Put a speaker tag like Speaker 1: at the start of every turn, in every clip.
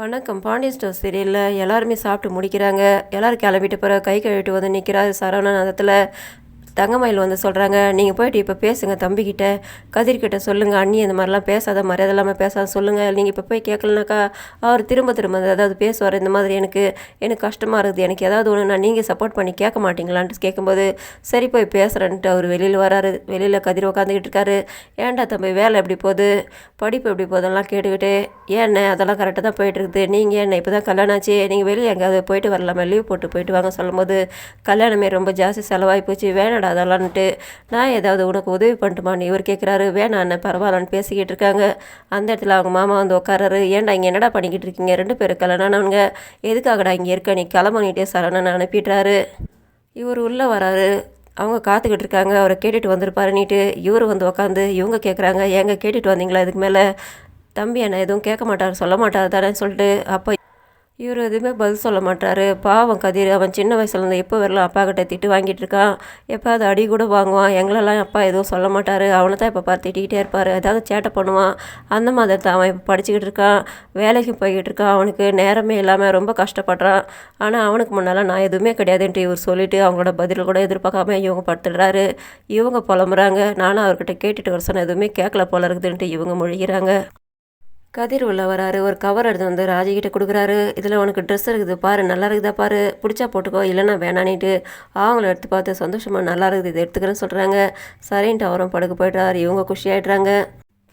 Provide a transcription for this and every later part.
Speaker 1: வணக்கம். பாண்டியன் ஸ்டோர் சீரியலில் எல்லாருமே சாப்பிட்டு முடிக்கிறாங்க. எல்லாரும் கிளம்பிட்டு போகிற கை கழுவிட்டு வந்து நிற்கிறாரு சரவணன் அதத்தில் தங்கமயில் வந்து சொல்கிறாங்க நீங்கள் போயிட்டு இப்போ பேசுங்க தம்பிக்கிட்ட கதிர்கிட்ட சொல்லுங்கள் அண்ணி இந்த மாதிரிலாம் பேசாத மரியாதை இல்லாமல் பேசாத சொல்லுங்கள் நீங்கள் இப்போ போய் கேட்கலனாக்கா அவர் திரும்ப திரும்ப ஏதாவது பேசுவார் இந்த மாதிரி எனக்கு எனக்கு கஷ்டமாக இருக்குது. எனக்கு ஏதாவது ஒன்று நான் நீங்கள் சப்போர்ட் பண்ணி கேட்க மாட்டீங்களான்ட்டு கேட்கும்போது சரி போய் பேசுகிறேன்ட்டு அவர் வெளியில் வராரு. வெளியில் கதிர் உட்காந்துக்கிட்டு இருக்காரு. ஏன்டா தம்பி வேலை எப்படி போகுது? படிப்பு எப்படி போகுதெல்லாம் கேட்டுக்கிட்டு ஏண்ணே அதெல்லாம் கரெக்டாக தான் போயிட்டுருக்குது. நீங்கள் என்ன இப்போ தான் கல்யாணம் ஆச்சு. நீங்கள் வெளியே எங்கேயாவது போயிட்டு வரலாமா? லீவ் போட்டு போயிட்டு வாங்க. சொல்லும்போது கல்யாணமே ரொம்ப ஜாஸ்தி செலவாகி போச்சு. வேணாடா அதெல்லாம்ன்ட்டு நான் ஏதாவது உனக்கு உதவி பண்ணட்டுமான்னு இவர் கேட்குறாரு வேணாம் பரவாயில்லன்னு பேசிக்கிட்டு இருக்காங்க. அந்த இடத்துல அவங்க மாமா வந்து உட்காராரு ஏன்டா இங்கே என்னடா பண்ணிக்கிட்டு இருக்கீங்க? ரெண்டு பேரும் கல்யாணம்னவங்க எதுக்காகடா இங்கே இருக்க? நீ கிளம்பிட்டே சரணன் அனுப்பிடுறாரு. இவர் உள்ளே வராரு. அவங்க காத்துக்கிட்டு இருக்காங்க. அவரை கேட்டுட்டு வந்திருப்பாருன்னிட்டு இவர் வந்து உக்காந்து இவங்க கேட்குறாங்க ஏங்க கேட்டுட்டு வந்தீங்களா இதுக்கு மேலே? தம்பி என்ன எதுவும் கேட்க மாட்டார். சொல்ல மாட்டார் தானே சொல்லிட்டு அப்போ இவர் எதுவுமே பதில் சொல்ல மாட்டார். பாவம் கதிர் அவன் சின்ன வயசுலேருந்து எப்போ வரலாம் அப்பா கிட்ட திட்டு வாங்கிட்டு இருக்கான். எப்போ அது அடி கூட வாங்குவான். எங்களெல்லாம் அப்பா எதுவும் சொல்ல மாட்டார். அவனை தான் இப்போ பார்த்து திட்டிகிட்டே இருப்பார். ஏதாவது சேட்டை பண்ணுவான். அந்த மாதிரி தான் அவன் இப்போ படிச்சுக்கிட்டு இருக்கான். வேலைக்கு போய்கிட்டு இருக்கான். அவனுக்கு நேரமே இல்லாமல் ரொம்ப கஷ்டப்படுறான். ஆனால் அவனுக்கு முன்னால் நான் எதுவுமே கிடையாதுன்ட்டு இவர் சொல்லிவிட்டு அவங்களோட பதில் கூட எதிர்பார்க்காம இவங்க படுத்துடுறாரு. இவங்க புலம்புறாங்க. நானும் அவர்கிட்ட கேட்டுட்டு வர சொன்னேன். எதுவுமே கேட்கல போல இருக்குதுன்ட்டு இவங்க மொழிகிறாங்க. கதிர் உள்ள வராரு ஒரு கவர் எடுத்து வந்து ராஜிக்கிட்ட கொடுக்குறாரு. இதில் உனக்கு ட்ரெஸ் இருக்குது பாரு நல்லா இருக்குதா பாரு. பிடிச்சா போட்டுக்கோ இல்லைன்னா வேணானிட்டு அவங்கள எடுத்து பார்த்து சந்தோஷமாக நல்லா இருக்குது இதை எடுத்துக்கிறேன்னு சொல்கிறாங்க சரின்ட்டு அவரும் படுக்க போய்ட்டார் இவங்க குஷி ஆகிடுறாங்க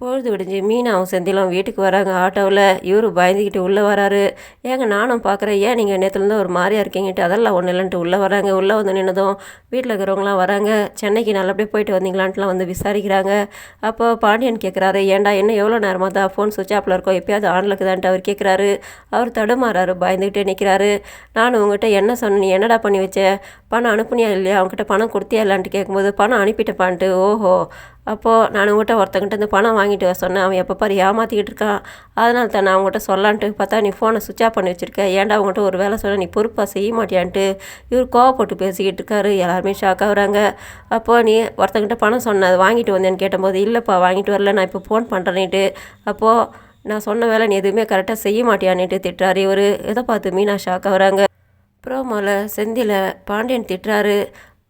Speaker 1: பொழுது விடிஞ்சு மீனாவும் செந்திலும் வீட்டுக்கு வராங்க. ஆட்டோவில் இவரு பயந்துக்கிட்டு உள்ளே வராரு. ஏங்க நானும் பார்க்குறேன் ஏன் நீங்கள் நேற்றுலேருந்து ஒரு மாதிரியா இருக்கீங்கட்டு அதெல்லாம் ஒன்றும் இல்லைன்ட்டு உள்ளே வராங்க. உள்ளே வந்து நின்னதும் வீட்டில் இருக்கிறவங்களாம் வராங்க. சென்னைக்கு நல்லபடியாக போயிட்டு வந்தீங்களான்ட்டுலாம் வந்து விசாரிக்கிறாங்க. அப்போ பாண்டியன் கேட்குறாரு ஏன்டா என்ன எவ்வளோ நேரமாக தான் ஃபோன் சுவிட்ச் ஆப்பில் இருக்கோம் எப்பயாவது ஆன்ல இருக்குதான்ட்டு அவர் கேட்குறாரு அவர் தடுமாறாரு பயந்துக்கிட்டே நிற்கிறாரு நான் உங்ககிட்ட என்ன சொன்ன என்னடா பண்ணி வச்ச? பணம் அனுப்புனியா இல்லையா? அவங்ககிட்ட பணம் கொடுத்தியா இல்லான்ட்டு கேட்கும்போது பணம் அனுப்பிட்டப்பான்ட்டு ஓஹோ. அப்போது நான் உங்கள்கிட்ட ஒருத்தங்கிட்ட இந்த பணம் வாங்கிட்டு வர சொன்னேன். அவன் எப்போ பாரு ஏமாற்றிக்கிட்டு இருக்கான். அதனால தான் நான் அவங்ககிட்ட சொல்லான்ட்டு பார்த்தா நீ ஃபோனை சுவிச் ஆஃப் பண்ணி வச்சுருக்கேன் ஏன்டா அவங்ககிட்ட ஒரு வேலை சொன்ன நீ பொறுப்பாக செய்ய மாட்டியான்ட்டு இவர் கோவப்பட்டு பேசிக்கிட்டு இருக்காரு. எல்லாருமே ஷாக் ஆகுறாங்க அப்போது நீ ஒருத்தங்கிட்ட பணம் சொன்ன. அதை வாங்கிட்டு வந்தேன்னு கேட்டபோது இல்லைப்பா வாங்கிட்டு வரல. நான் இப்போ ஃபோன் பண்ணுறேன்ட்டு அப்போது நான் சொன்ன வேலை நீ எதுவுமே கரெக்டாக செய்ய மாட்டியான்னுட்டு திட்டுறாரு இவர். எதை பார்த்து மீனா ஷாக் ஆகுறாங்க ப்ரோமோவில் செந்தியில் பாண்டியன் திட்டுறாரு.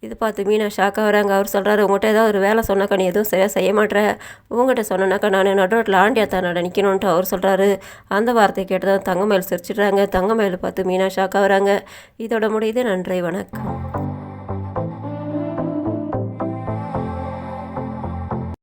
Speaker 1: இது பார்த்து மீனா ஷாக் ஆகுறாங்க அவர் சொல்கிறாரு உங்கள்கிட்ட ஏதாவது ஒரு வேலை சொன்னாக்கா நீ எதுவும் சரியாக செய்ய மாட்டேற உங்கள்கிட்ட சொன்னாக்கா நான் நடுவில் ஆண்டியா தான் நட நிற்கணுன்ட்டு அவர் சொல்கிறாரு அந்த வார்த்தையை கேட்டு தான் தங்கமயில் சிரிச்சிடுறாங்க. தங்கமயில் பார்த்து மீனா ஷாக்காக வராங்க. இதோட முடியுது. நன்றி. வணக்கம்.